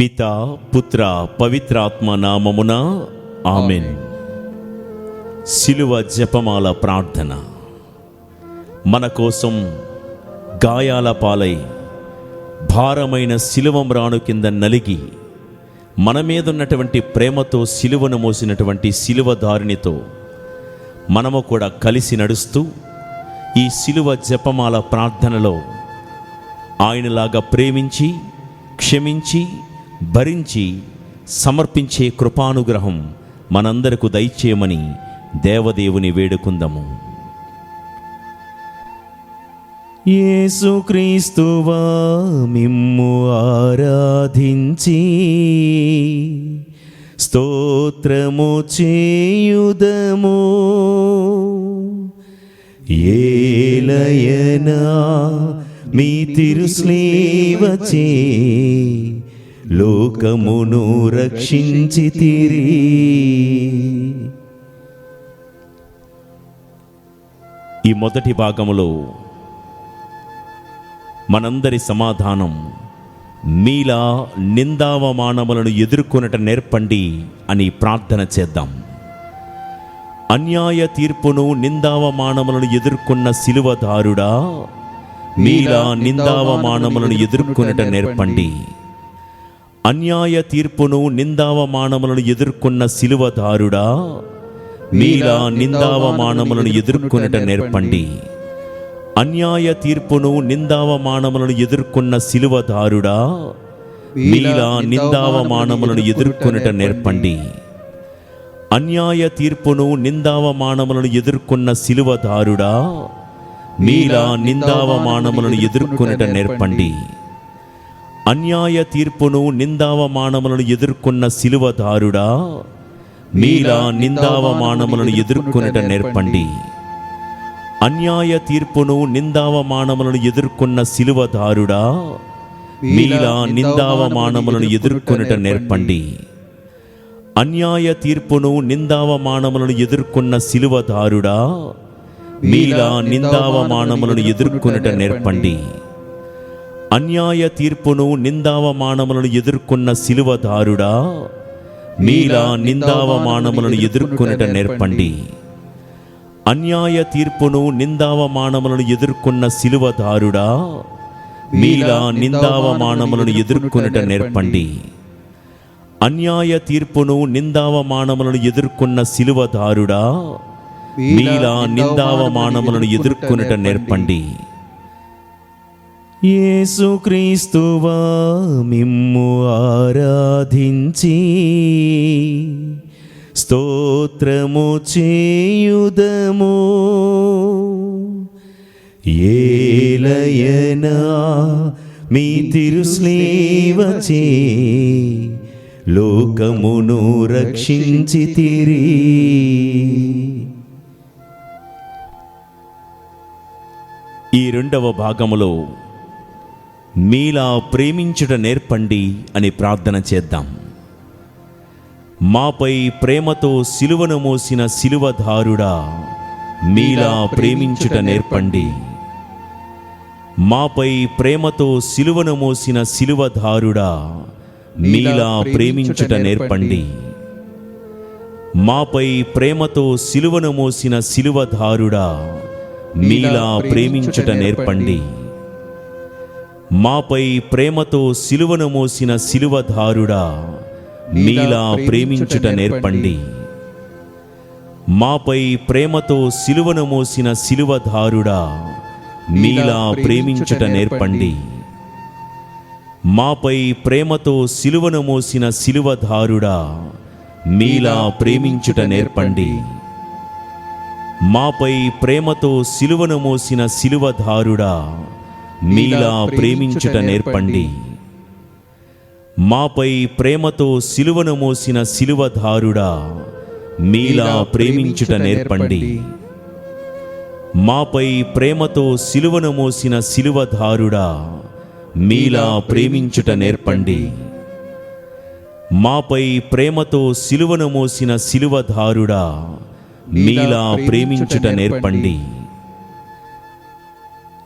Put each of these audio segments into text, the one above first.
పిత పుత్ర పవిత్రాత్మ నామమున ఆమెన్. శిలువ జపమాల ప్రార్థన. మన కోసం గాయాల పాలై భారమైన శిలువమ్రాను కింద నలిగి మన మీద ఉన్నటువంటి ప్రేమతో శిలువను మోసినటువంటి శిలువదారినితో మనము కూడా కలిసి నడుస్తూ ఈ శిలువ జపమాల ప్రార్థనలో ఆయనలాగా ప్రేమించి క్షమించి భరించి సమర్పించే కృపానుగ్రహం మనందరకు దయచేయమని దేవదేవుని వేడుకుందాము. యేసుక్రీస్తువా మిమ్ము ఆరాధించి స్తోత్రము చేయుదము. ఏలయనా మీ తిరుస్లీవచే లోకమును రక్షించితిరి. ఈ మొదటి భాగములో మనందరి సమాధానం మీలా నిందావమానములను ఎదుర్కొనట నేర్పండి అని ప్రార్థన చేద్దాం. అన్యాయ తీర్పును నిందావమానములను ఎదుర్కొన్న శిలువదారుడా మీలా నిందావమానములను ఎదుర్కొనట నేర్పండి. అన్యాయ తీర్పును నిందావమానములను ఎదుర్కొన్న శిలువదారుడా మీలా నిందావమానములను ఎదుర్కొనట నేర్పండి. అన్యాయ తీర్పును నిందావమానములను ఎదుర్కొన్న శిలువదారుడా మీలా నిందావమానములను ఎదుర్కొనట నేర్పండి. అన్యాయ తీర్పును నిందావమానములను ఎదుర్కొన్న శిలువదారుడా మీలా నిందావమానములను ఎదుర్కొనట నేర్పండి. అన్యాయ తీర్పును నిందావమానములను ఎదుర్కొన్న శిలువదారుడా మీలా నిందావమానములను ఎదుర్కొనట నేర్పండి. అన్యాయ తీర్పును నిందావమానములను ఎదుర్కొన్న శిలువదారుడా మీలా నిందావమానములను ఎదుర్కొనట నేర్పండి. అన్యాయ తీర్పును నిందావమానములను ఎదుర్కొన్న శిలువదారుడా మీలా నిందావమానములను ఎదుర్కొనట నేర్పండి. అన్యాయ తీర్పును నిందావమానములను ఎదుర్కొన్న శిలువదారుడా మీలా నిందావమానములను ఎదుర్కొనట నేర్పండి. అన్యాయ తీర్పును నిందావమానములను ఎదుర్కొన్న శిలువదారుడా మీలా నిందావమానములను ఎదుర్కొనట నేర్పండి. అన్యాయ తీర్పును నిందావమానములను ఎదుర్కొన్న శిలువదారుడా మీలా నిందావమానములను ఎదుర్కొనట నేర్పండి. యేసుక్రీస్తువా మిమ్ము ఆరాధించి స్తోత్రము చేయుదము. ఏలయనా మీ తిరుస్లేవచే లోకమును రక్షించి తిరి. ఈ రెండవ భాగములో మీలా ప్రేమించుట నేర్పండి అని ప్రార్థన చేద్దాం. మాపై ప్రేమతో సిలువను మోసిన సిలువధారుడా మీలా ప్రేమించుట నేర్పండి. మాపై ప్రేమతో సిలువను మోసిన సిలువధారుడా మీలా ప్రేమించుట నేర్పండి. మాపై ప్రేమతో సిలువను మోసిన సిలువధారుడా మీలా ప్రేమించుట నేర్పండి. మాపై ప్రేమతో సిలువను మోసిన సిలువధారుడా మీలా ప్రేమించుట నేర్పండి. మాపై ప్రేమతో సిలువను మోసిన సిలువధారుడా మీలా ప్రేమించుట నేర్పండి. మాపై ప్రేమతో సిలువను మోసిన సిలువధారుడా మీలా ప్రేమించుట నేర్పండి. మాపై ప్రేమతో సిలువను మోసిన సిలువధారుడా మీలా ప్రేమించుట నేర్పండి. మాపై ప్రేమతో సిలువను మోసిన సిలువధారుడా మీలా ప్రేమించుట నేర్పండి. మాపై ప్రేమతో సిలువను మోసిన సిలువధారుడా మీలా ప్రేమించుట నేర్పండి. మాపై ప్రేమతో సిలువను మోసిన సిలువధారుడా మీలా ప్రేమించుట నేర్పండి.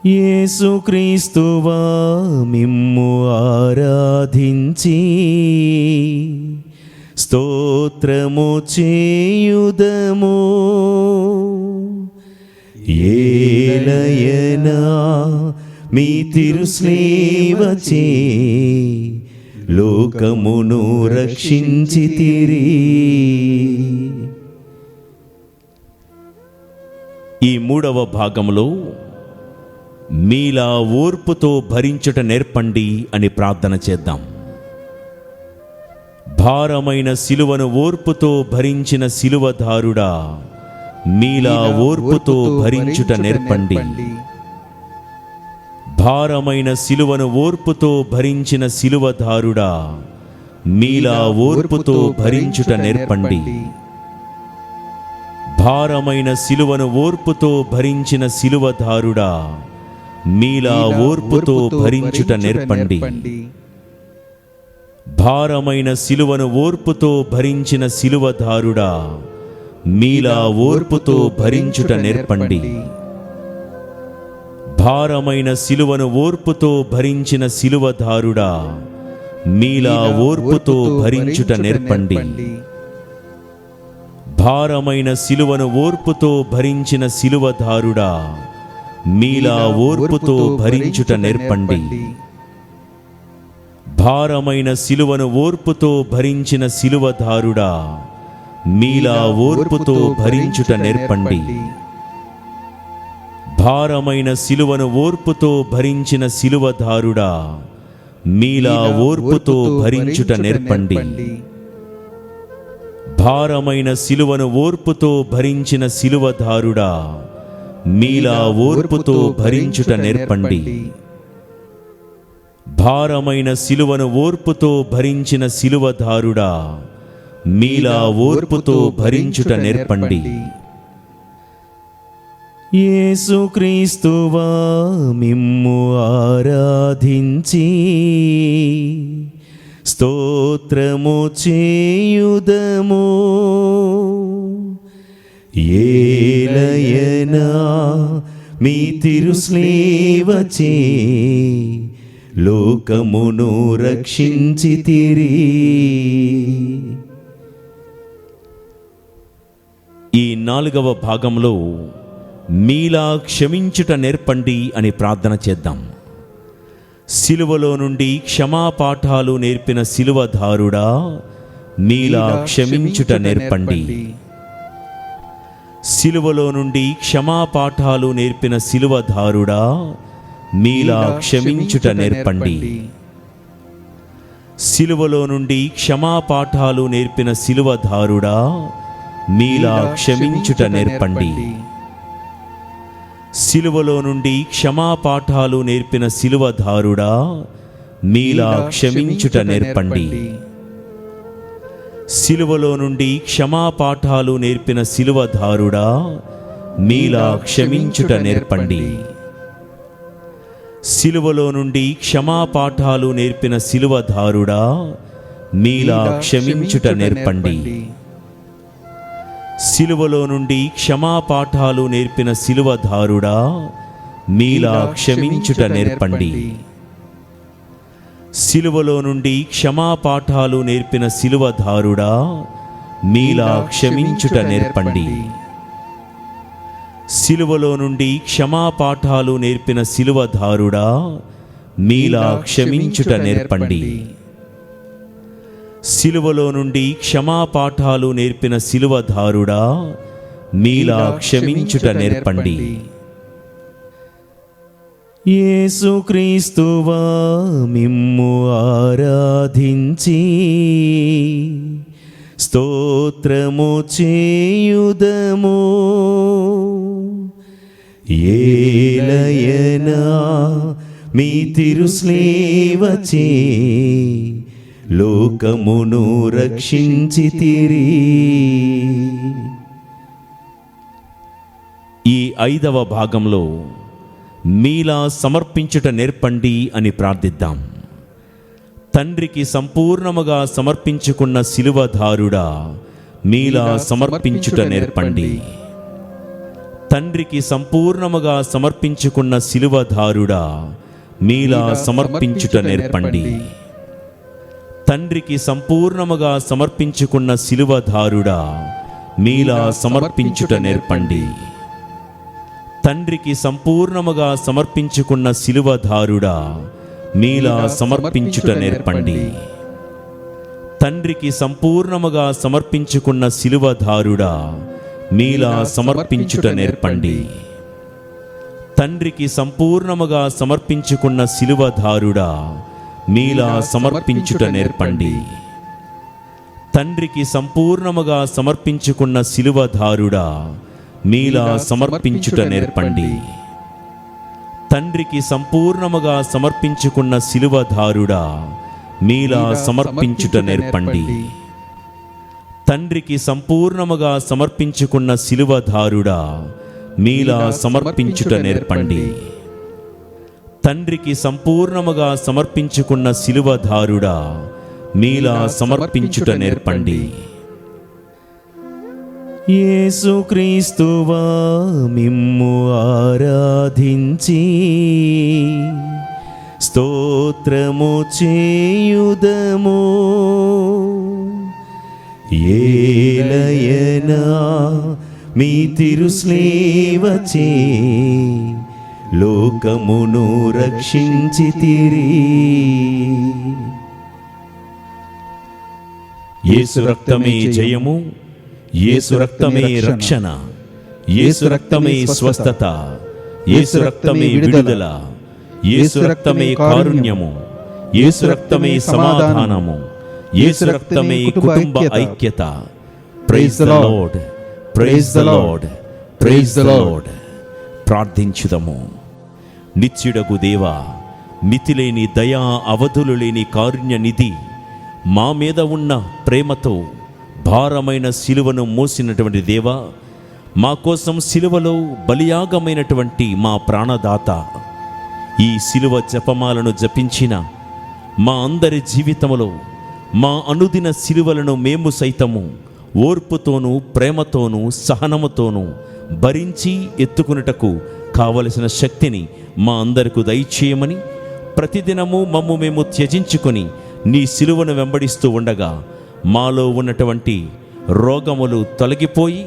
యేసుక్రీస్తువా మిమ్ము ఆరాధించి స్తోత్రము చేయుదము ఏలయనా మీ తిరుస్లేవచే లోకమును రక్షించితిరి ఈ మూడవ భాగంలో మీలా ఓర్పుతో భరించుట నేర్పండి అని ప్రార్థన చేద్దాం. భారమైన సిలువను ఓర్పుతో భరించిన సిలువధారుడా మీలా ఓర్పుతో భరించుట నేర్పండి. భారమైన సిలువను ఓర్పుతో భరించిన సిలువధారుడా మీలా ఓర్పుతో భరించుట నేర్పండి. భారమైన సిలువను ఓర్పుతో భరించిన సిలువధారుడా మీలా ఓర్పుతో భరించుట నేర్పండి. భారమైన సిలువను ఓర్పుతో భరించిన సిలువధారుడా మీలా ఓర్పుతో భరించుట నేర్పండి. భారమైన సిలువను ఓర్పుతో భరించిన సిలువధారుడా మీలా ఓర్పుతో భరించుట నేర్పండి. భారమైన సిలువను ఓర్పుతో భరించిన సిలువధారుడా మీలా ఓర్పుతో భరించుట నేర్పండి. భారమైన సిలువను ఓర్పుతో భరించిన సిలువధారుడా మీలా ఓర్పుతో భరించుట నేర్పండి. భారమైన సిలువను ఓర్పుతో భరించిన సిలువధారుడా మీలా ఓర్పుతో భరించుట నేర్పండి. భారమైన సిలువను ఓర్పుతో భరించిన సిలువధారుడా మీలా ఓర్పుతో భరించుట నేర్పండి. భారమైన సిలువను ఓర్పుతో భరించిన సిలువధారుడా మీలా ఓర్పుతో భరించుట నేర్పండి. యేసుక్రీస్తువా మిమ్ము ఆరాధించి స్తోత్రము చేయుదము. ఏలయనా మీ తిరుస్లేవచే లోకమును రక్షించితిరి ఈ నాలుగవ భాగంలో మీలా క్షమించుట నేర్పండి అని ప్రార్థన చేద్దాం. సిలువలో నుండి క్షమాపాఠాలు నేర్పిన సిలువధారుడా మీలా క్షమించుట నేర్పండి. సిలువలో నుండి క్షమాపాఠాలు నేర్పిన సిలువధారుడా మీలా క్షమించుట నేర్పండి. సిలువలో నుండి క్షమాపాఠాలు నేర్పిన సిలువధారుడా మీలా క్షమించుట నేర్పండి. సిలువలో నుండి క్షమాపాఠాలు నేర్పిన సిలువధారుడా మీలా క్షమించుట నేర్పండి. సిలువలో నుండి క్షమాపాఠాలు నేర్పిన సిలువధారుడా మీలా క్షమించుట నేర్పండి. సిలువలో నుండి క్షమాపాఠాలు నేర్పిన సిలువధారుడా మీలా క్షమించుట నేర్పండి. సిలువలో నుండి క్షమాపాఠాలు నేర్పిన సిలువధారుడా మీలా క్షమించుట నేర్పండి. సిలువలో నుండి క్షమాపాఠాలు నేర్పిన సిలువధారుడా మీలా క్షమించుట నేర్పండి. సిలువలో నుండి క్షమాపాఠాలు నేర్పిన సిలువధారుడా మీలా క్షమించుట నేర్పండి. సిలువలో నుండి క్షమాపాఠాలు నేర్పిన సిలువధారుడా మీలా క్షమించుట నేర్పండి. యేసుక్రీస్తువా మిమ్ము ఆరాధించి స్తోత్రము చేయుదము ఏలయనా మీ తిరుస్లేవచే లోకమును రక్షించి తిరి ఈ ఐదవ భాగంలో మీలా సమర్పించుట నేర్పండి అని ప్రార్థిద్దాం. తండ్రికి సంపూర్ణముగా సమర్పించుకున్న శిలువధారుడా మీలా సమర్పించుట నేర్పండి. తండ్రికి సంపూర్ణముగా సమర్పించుకున్న శిలువధారుడా మీలా సమర్పించుట నేర్పండి. తండ్రికి సంపూర్ణముగా సమర్పించుకున్న శిలువధారుడా మీలా సమర్పించుట నేర్పండి. తండ్రికి సంపూర్ణముగా సమర్పించుకున్న శిలువధారుడా మీలా సమర్పించుట నేర్పండి. తండ్రికి సంపూర్ణముగా సమర్పించుకున్న శిలువధారుడా మీలా సమర్పించుట నేర్పండి. తండ్రికి సంపూర్ణముగా సమర్పించుకున్న శిలువధారుడా మీలా సమర్పించుట నేర్పండి. తండ్రికి సంపూర్ణముగా సమర్పించుకున్న శిలువధారుడా మీలా సమర్పించుట నేర్పండి. తండ్రికి సంపూర్ణముగా సమర్పించుకున్న శిలువధారుడా మీలా సమర్పించుట నేర్పండి. తండ్రికి సంపూర్ణముగా సమర్పించుకున్న శిలువధారుడా మీలా సమర్పించుట నేర్పండి. తండ్రికి సంపూర్ణముగా సమర్పించుకున్న శిలువధారుడా మీలా సమర్పించుట నేర్పండి. యేసుక్రీస్తువా మిమ్ము ఆరాధించి స్తోత్రము చేయుదము. ఏలయనా మీ తిరుస్లేవచే లోకమును రక్షించితిరి యేసు రక్తమే జయము. ఏసు రక్తమే రక్షణ. ఏసు రక్తమే స్వస్థత. ఏసు రక్తమే విడుదల. ఏసు రక్తమే కారుణ్యము. ఏసు రక్తమే సమాధానము. ఏసు రక్తమే కుటుంబ ఐక్యత. Praise the lord praise the lord praise the lord ప్రార్థించుదము. నిత్యుడగు దేవా మితిలేని దయా అవధులు లేని కారుణ్య నిధి మా మీద ఉన్న ప్రేమతో భారమైన శిలువను మోసినటువంటి దేవా మా కోసం శిలువలో బలియాగమైనటువంటి మా ప్రాణదాత. ఈ శిలువ జపమాలను జపించిన మా అందరి జీవితములో మా అనుదిన శిలువలను మేము సైతము ఓర్పుతోనూ ప్రేమతోనూ సహనముతోనూ భరించి ఎత్తుకున్నటకు కావలసిన శక్తిని మా అందరకు దయచేయమని ప్రతిదినము మమ్ము మేము త్యజించుకొని నీ శిలువను వెంబడిస్తూ ఉండగా మాలో ఉన్నటువంటి రోగములు తొలగిపోయి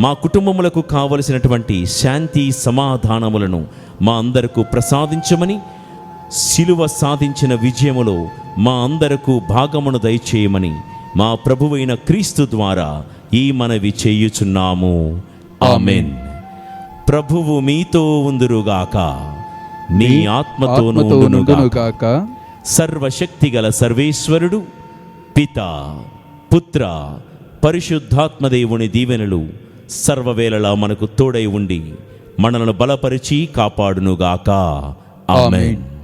మా కుటుంబములకు కావలసినటువంటి శాంతి సమాధానములను మా అందరకు ప్రసాదించమని శిలువ సాధించిన విజయములో మా అందరకు భాగమును దయచేయమని మా ప్రభువైన క్రీస్తు ద్వారా ఈ మనవి చేయుచున్నాము. ఆమెన్. ప్రభువు మీతో ఉందురుగాక మీ ఆత్మతోనూ ఉండునుగాక. గాక సర్వశక్తి గల సర్వేశ్వరుడు పిత. పుత్ర పరిశుద్ధాత్మదేవుని దీవెనలు సర్వవేళలా మనకు తోడై ఉండి మనలను బలపరిచి కాపాడునుగాక. ఆమెన్.